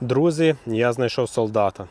Друзі, я знайшов солдата.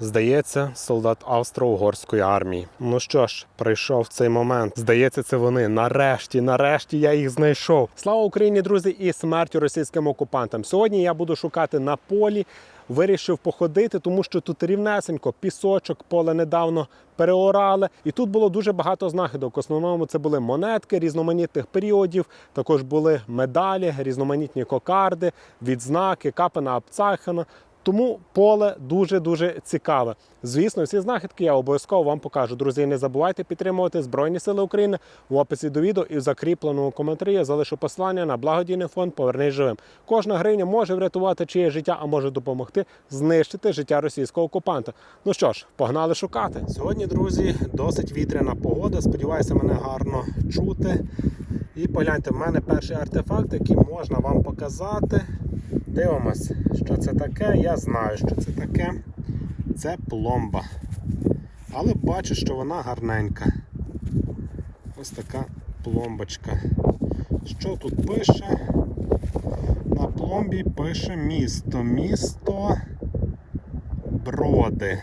Здається, солдат Австро-Угорської армії. Ну що ж, прийшов цей момент. Здається, це вони. Нарешті, нарешті я їх знайшов. Слава Україні, друзі, і смертю російським окупантам. Сьогодні я буду шукати на полі. Вирішив походити, тому що тут рівнесенько, пісочок, поле недавно переорали. І тут було дуже багато знахідок. В основному це були монетки різноманітних періодів. Також були медалі, різноманітні кокарди, відзнаки, капена Апцахана. Тому поле дуже-дуже цікаве. Звісно, всі знахідки я обов'язково вам покажу. Друзі, не забувайте підтримувати Збройні Сили України в описі до відео і в закріпленому коментарі я залишу посилання на благодійний фонд Повернись живим. Кожна гривня може врятувати чиє життя, а може допомогти знищити життя російського окупанта. Ну що ж, погнали шукати. Сьогодні, друзі, досить вітряна погода. Сподіваюся, мене гарно чути. І погляньте, в мене перший артефакт, який можна вам показати. Дивимось, що це таке. Я знаю, що це таке. Це пломба. Але бачу, що вона гарненька. Ось така пломбочка. Що тут пише? На пломбі пише місто. Місто Броди.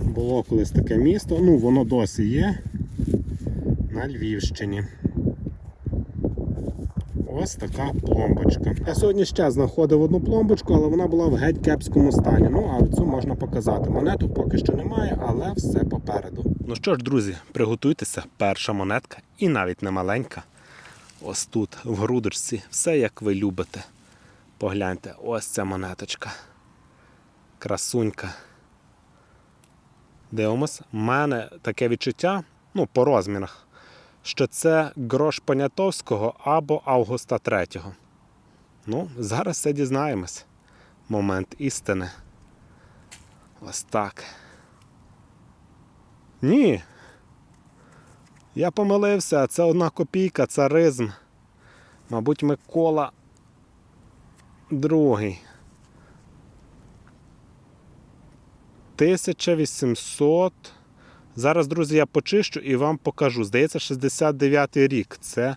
Було колись таке місто, ну воно досі є на Львівщині. Ось така пломбочка. Я сьогодні ще знаходив одну пломбочку, але вона була в геть кепському стані. Ну, а цю можна показати. Монету поки що немає, але все попереду. Ну що ж, друзі, приготуйтеся. Перша монетка і навіть не маленька. Ось тут, в грудочці, все як ви любите. Погляньте, ось ця монеточка. Красунька. Дивимось. У мене таке відчуття, ну, по розмірах, що це грош Понятовського або Августа III. Ну, зараз все дізнаємось. Момент істини. Ось так. Ні. Я помилився, це одна копійка, царизм. Мабуть, Микола другий. 1800. Зараз, друзі, я почищу і вам покажу. Здається, 69-й рік. Це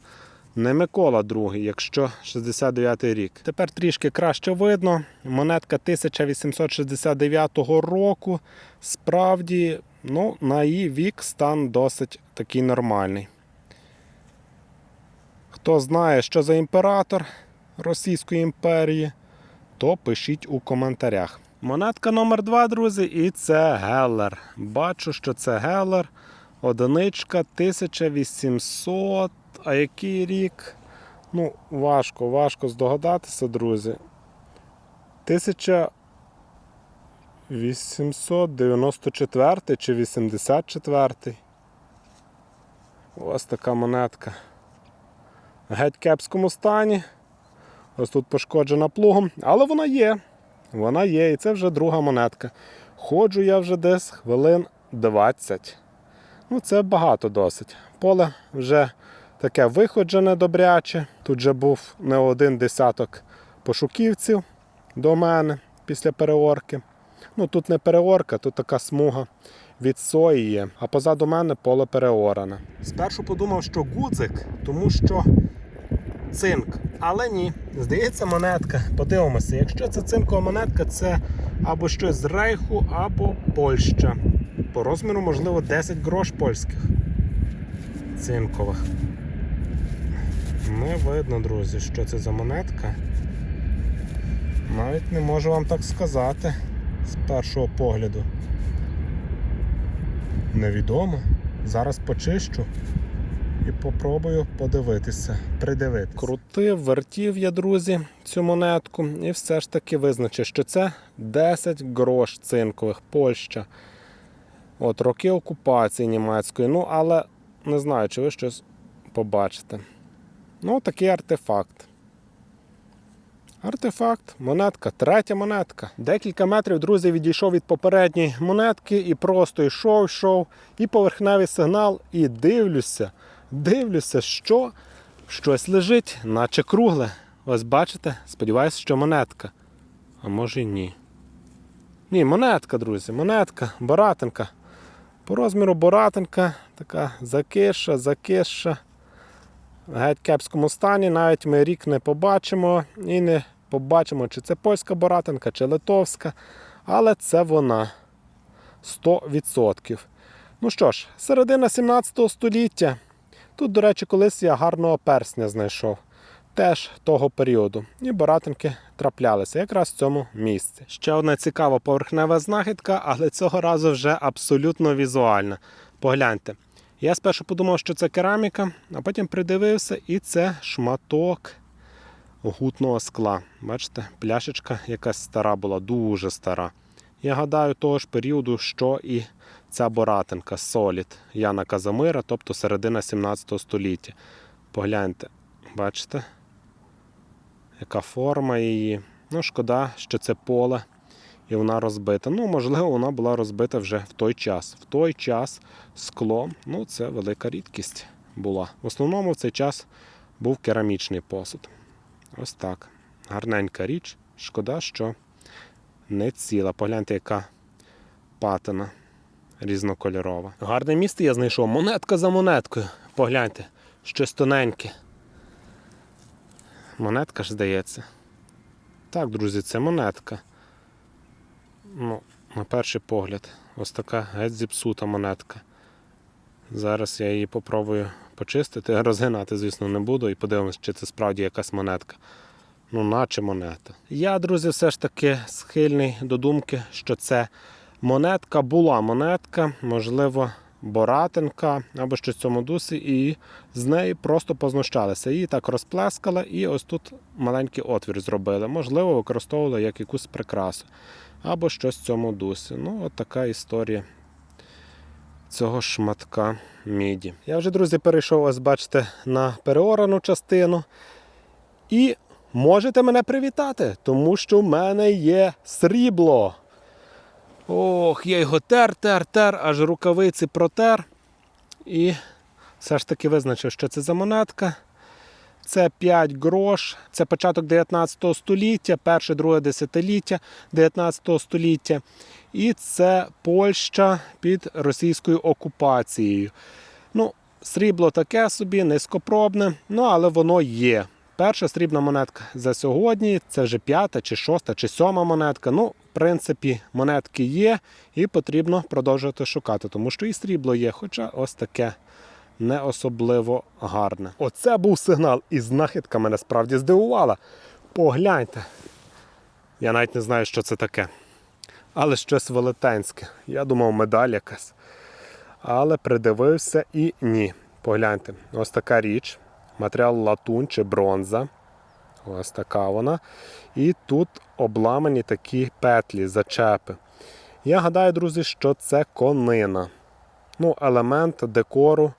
не Микола II, якщо 69-й рік. Тепер трішки краще видно. Монетка 1869 року. Справді, ну, на її вік стан досить такий нормальний. Хто знає, що за імператор Російської імперії, то пишіть у коментарях. Монетка номер 2 друзі, і це Геллер. Бачу, що це Геллер. Одиничка 1800. А який рік? Ну, важко, важко здогадатися, друзі. 1894 чи 84. Ось така монетка. В геть кепському стані. Ось тут пошкоджена плугом, але вона є. Вона є, і це вже друга монетка. Ходжу я вже десь хвилин 20. Ну, це багато досить. Поле вже таке виходжене добряче. Тут вже був не один десяток пошуківців до мене після переорки. Ну, тут не переорка, тут така смуга від сої є, а позаду мене поле переоране. Спершу подумав, що гудзик, тому що цинк. Але ні, здається, монетка. Подивимося, якщо це цинкова монетка, це або щось з Рейху, або Польща. По розміру, можливо, 10 грош польських цинкових. Не видно, друзі, що це за монетка. Навіть не можу вам так сказати з першого погляду. Невідомо. Зараз почищу і попробую подивитися, придивитися. Крутив, вертів я, друзі, цю монетку, і все ж таки визначив, що це 10 грош цинкових, Польща. От роки окупації німецької. Ну, але не знаю, чи ви щось побачите. Ну, такий артефакт. Артефакт, монетка, третя монетка. Декілька метрів, друзі, відійшов від попередньої монетки і просто йшов, йшов, і поверхневий сигнал, і дивлюся, дивлюся, що щось лежить, наче кругле. Ось бачите? Сподіваюся, що монетка. А може й ні. Ні, монетка, друзі, монетка, боратинка. По розміру боратинка, така закиша, закиша. Геть кепському стані, навіть ми рік не побачимо і не побачимо, чи це польська боратинка, чи литовська. Але це вона 100%. Ну що ж, середина 17 століття. Тут, до речі, колись я гарного персня знайшов. Теж того періоду. І боратинки траплялися якраз в цьому місці. Ще одна цікава поверхнева знахідка, але цього разу вже абсолютно візуальна. Погляньте. Я спершу подумав, що це кераміка, а потім придивився, і це шматок гутного скла. Бачите, пляшечка якась стара була, дуже стара. Я гадаю, того ж періоду, що і ця боратинка Солід Яна Казимира, тобто середина 17 століття. Погляньте, бачите, яка форма її. Ну, шкода, що це поле і вона розбита. Ну, можливо, вона була розбита вже в той час. В той час скло, ну, це велика рідкість була. В основному в цей час був керамічний посуд. Ось так. Гарненька річ. Шкода, що не ціла. Погляньте, яка патина різнокольорова. Гарне місце я знайшов. Монетка за монеткою. Погляньте, щось тоненьке. Монетка ж здається. Так, друзі, це монетка. Ну, на перший погляд, ось така геть зіпсута монетка. Зараз я її попробую почистити, розгинати, звісно, не буду, і подивимось, чи це справді якась монетка. Ну, наче монета. Я, друзі, все ж таки схильний до думки, що це монетка була монетка, можливо, боратинка або щось в цьому дусі, і з неї просто познущалися. Її так розплескали, і ось тут маленький отвір зробили. Можливо, використовували як якусь прикрасу або щось в цьому дусі. Ну, от така історія цього шматка міді. Я вже, друзі, перейшов, ось бачите, на переорану частину. І можете мене привітати, тому що в мене є срібло. Ох, я його тер, тер, тер, аж рукавиці протер. І все ж таки визначив, що це за монетка. Це 5 грош, це початок 19 століття, перше друге десятиліття 19 століття. І це Польща під російською окупацією. Ну, срібло таке собі, низькопробне, ну але воно є. Перша срібна монетка за сьогодні, це вже п'ята, чи шоста, чи сьома монетка. Ну, принципі, монетки є, і потрібно продовжувати шукати, тому що і срібло є, хоча ось таке не особливо гарне. Оце був сигнал, і знахідка мене справді здивувала. Погляньте. Я навіть не знаю, що це таке. Але щось велетенське. Я думав, медаль якась. Але придивився і ні. Погляньте, ось така річ. Матеріал латунь чи бронза. Ось така вона. І тут обламані такі петлі, зачепи. Я гадаю, друзі, що це конина. Ну, елемент декору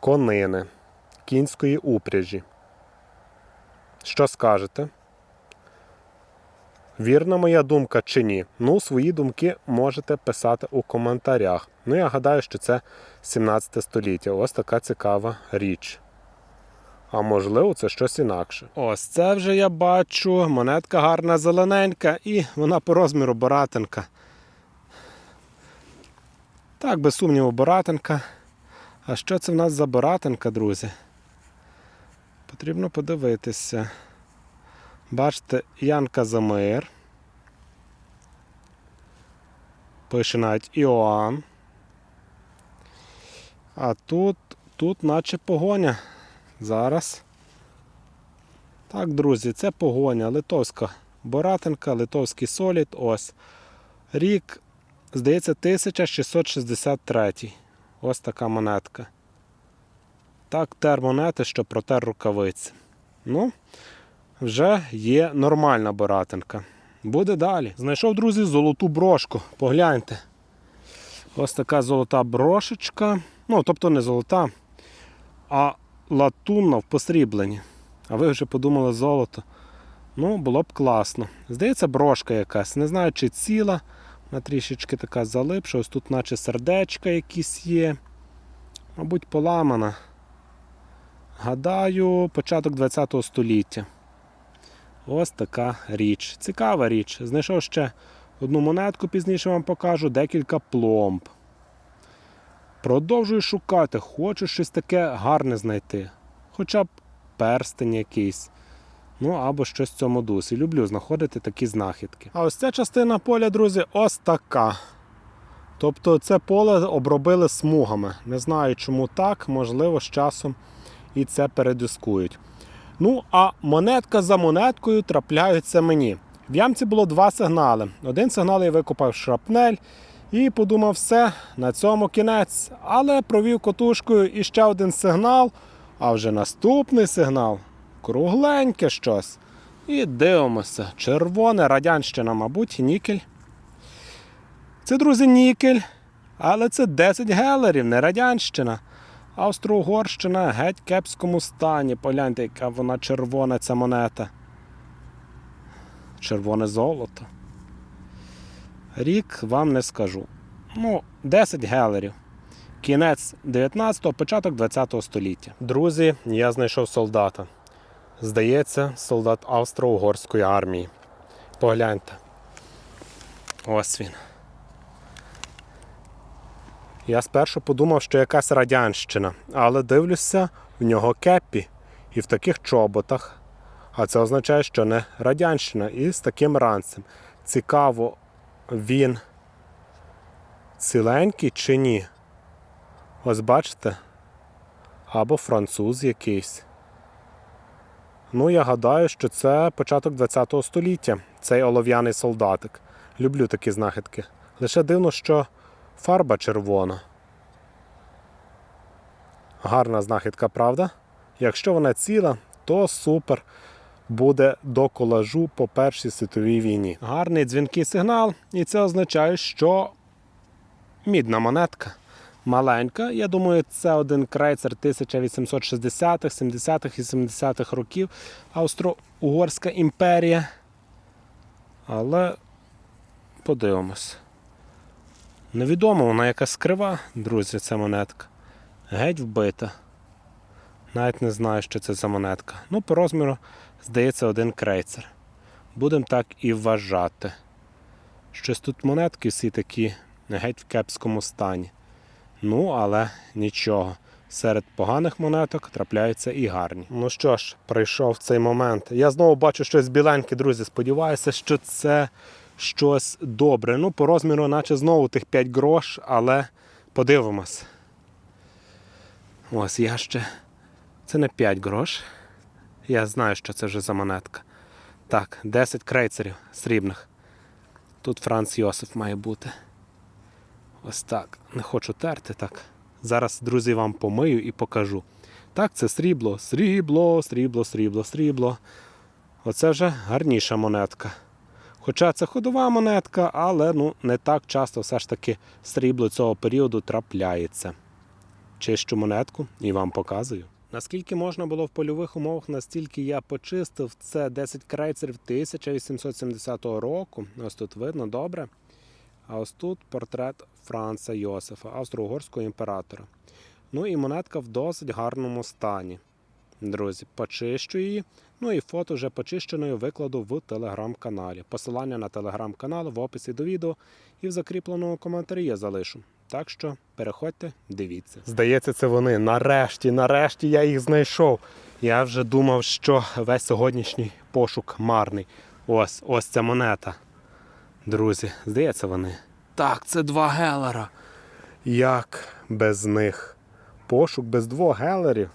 конини кінської упряжі. Що скажете? Вірна моя думка чи ні? Ну, свої думки можете писати у коментарях. Ну, я гадаю, що це 17 століття. Ось така цікава річ. А можливо, це щось інакше. Ось це вже я бачу. Монетка гарна зелененька і вона по розміру боратинка. Так, без сумніву, боратинка. А що це в нас за боратинка, друзі? Потрібно подивитися. Бачите, Ян Казимир. Пише навіть Іоанн. А тут, тут наче погоня. Зараз. Так, друзі, це погоня. Литовська боратинка, литовський солід. Ось. Рік, здається, 1663. Ось така монетка. Так, тер монети, що протер рукавиці. Ну, вже є нормальна боратинка. Буде далі. Знайшов, друзі, золоту брошку. Погляньте. Ось така золота брошечка. Ну, тобто не золота, а латунна в посрібленні. А ви вже подумали золото. Ну, було б класно. Здається, брошка якась. Не знаю, чи ціла. Вона трішечки така залипша. Ось тут, наче сердечка якісь є. Мабуть, поламана. Гадаю, початок ХХ століття. Ось така річ. Цікава річ. Знайшов ще одну монетку, пізніше вам покажу, декілька пломб. Продовжую шукати, хочу щось таке гарне знайти. Хоча б перстень якийсь. Ну або щось в цьому дусі. Люблю знаходити такі знахідки. А ось ця частина поля, друзі, ось така. Тобто це поле обробили смугами. Не знаю, чому так, можливо, з часом і це передискують. Ну, а монетка за монеткою трапляються мені. В ямці було два сигнали. Один сигнал я викопав шрапнель і подумав, все, на цьому кінець. Але провів котушкою і ще один сигнал, а вже наступний сигнал кругленьке щось. І дивимося. Червоне, радянщина, мабуть, нікель. Це, друзі, нікель. Але це 10 гелерів, не радянщина. Австро-Угорщина геть кепському стані. Погляньте, яка вона червона ця монета. Червоне золото. Рік вам не скажу. Ну, 10 гелерів. Кінець 19-го, початок 20-го століття. Друзі, я знайшов солдата. Здається, солдат Австро-Угорської армії. Погляньте. Ось він. Я спершу подумав, що якась радянщина, але дивлюся, в нього кепі і в таких чоботах. А це означає, що не радянщина і з таким ранцем. Цікаво, він ціленький чи ні? Ось бачите? Або француз якийсь. Ну, я гадаю, що це початок ХХ століття, цей олов'яний солдатик. Люблю такі знахідки. Лише дивно, що фарба червона. Гарна знахідка, правда? Якщо вона ціла, то супер буде до колажу по Першій світовій війні. Гарний дзвінкий сигнал, і це означає, що мідна монетка. Маленька, я думаю, це один крейцер 1860-х, 70-х і 70-х років. Австро-Угорська імперія. Але подивимось. Невідомо, вона якась крива, друзі, ця монетка. Геть вбита. Навіть не знаю, що це за монетка. Ну, по розміру, здається, один крейцер. Будемо так і вважати. Щось тут монетки всі такі геть в кепському стані. Ну, але нічого. Серед поганих монеток трапляються і гарні. Ну що ж, прийшов цей момент. Я знову бачу щось біленьке, друзі. Сподіваюся, що це щось добре. Ну, по розміру, наче знову тих 5 грош, але подивимось. Ось я ще. Це не 5 грош. Я знаю, що це вже за монетка. Так, 10 крейцерів срібних. Тут Франц Йосиф має бути. Ось так. Не хочу терти так. Зараз, друзі, вам помию і покажу. Так, це срібло, срібло, срібло, срібло, срібло. Оце вже гарніша монетка. Хоча це ходова монетка, але ну, не так часто все ж таки срібло цього періоду трапляється. Чищу монетку і вам показую. Наскільки можна було в польових умовах, настільки я почистив, це 10 крейцерів 1870 року. Ось тут видно добре. А ось тут портрет Франца Йосифа, австро-угорського імператора. Ну і монетка в досить гарному стані. Друзі, почищу її. Ну і фото вже почищеною викладу в телеграм-каналі. Посилання на телеграм-канал в описі до відео і в закріпленому коментарі я залишу. Так що переходьте, дивіться. Здається, це вони. Нарешті, нарешті я їх знайшов. Я вже думав, що весь сьогоднішній пошук марний. Ось, ось ця монета. Друзі, здається, вони. Так, це два гелера. Як без них? Пошук без двох гелерів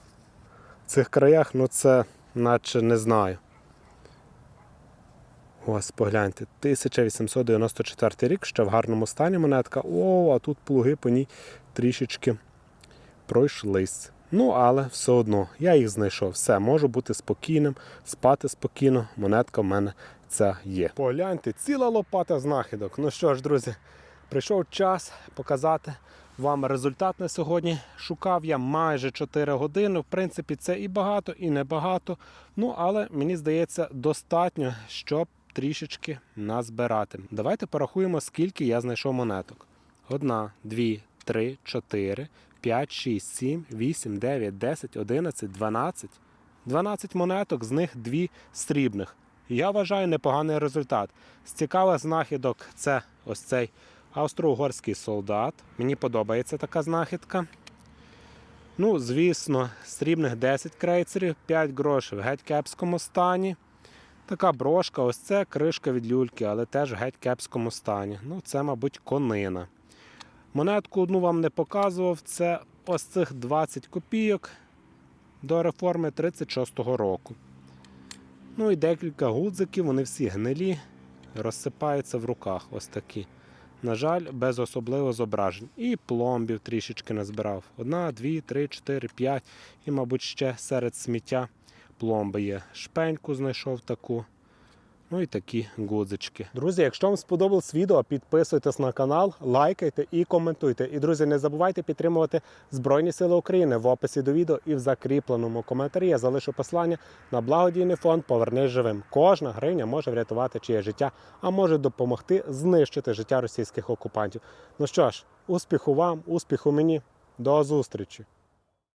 в цих краях, ну це наче не знаю. Ось, погляньте, 1894 рік, ще в гарному стані монетка. О, а тут плуги по ній трішечки пройшлись. Ну, але все одно, я їх знайшов. Все, можу бути спокійним, спати спокійно. Монетка в мене ця є. Погляньте, ціла лопата знахідок. Ну що ж, друзі, прийшов час показати вам результат на сьогодні. Шукав я майже 4 години. В принципі, це і багато, і небагато. Ну, але мені здається, достатньо, щоб трішечки назбирати. Давайте порахуємо, скільки я знайшов монеток. Одна, дві, три, чотири, п'ять, шість, сім, вісім, дев'ять, десять, одинадцять, дванадцять. 12 монеток, з них дві срібних. Я вважаю непоганий результат. З цікавих знахідок це ось цей австро-угорський солдат. Мені подобається така знахідка. Ну, звісно, срібних 10 крейцерів, 5 грошей в геть кепському стані. Така брошка, ось це кришка від люльки, але теж в геть кепському стані. Ну, це, мабуть, конина. Монетку одну вам не показував. Це ось цих 20 копійок до реформи 36-го року. Ну і декілька гудзиків, вони всі гнилі, розсипаються в руках. Ось такі. На жаль, без особливо зображень. І пломбів трішечки назбирав. Одна, дві, три, чотири, п'ять. І, мабуть, ще серед сміття пломби є. Шпеньку знайшов таку. Ну і такі гудзички. Друзі, якщо вам сподобалось відео, підписуйтесь на канал, лайкайте і коментуйте. І, друзі, не забувайте підтримувати Збройні Сили України в описі до відео і в закріпленому коментарі. Я залишу послання на благодійний фонд Повернись живим. Кожна гривня може врятувати чиє життя, а може допомогти знищити життя російських окупантів. Ну що ж, успіху вам, успіху мені. До зустрічі!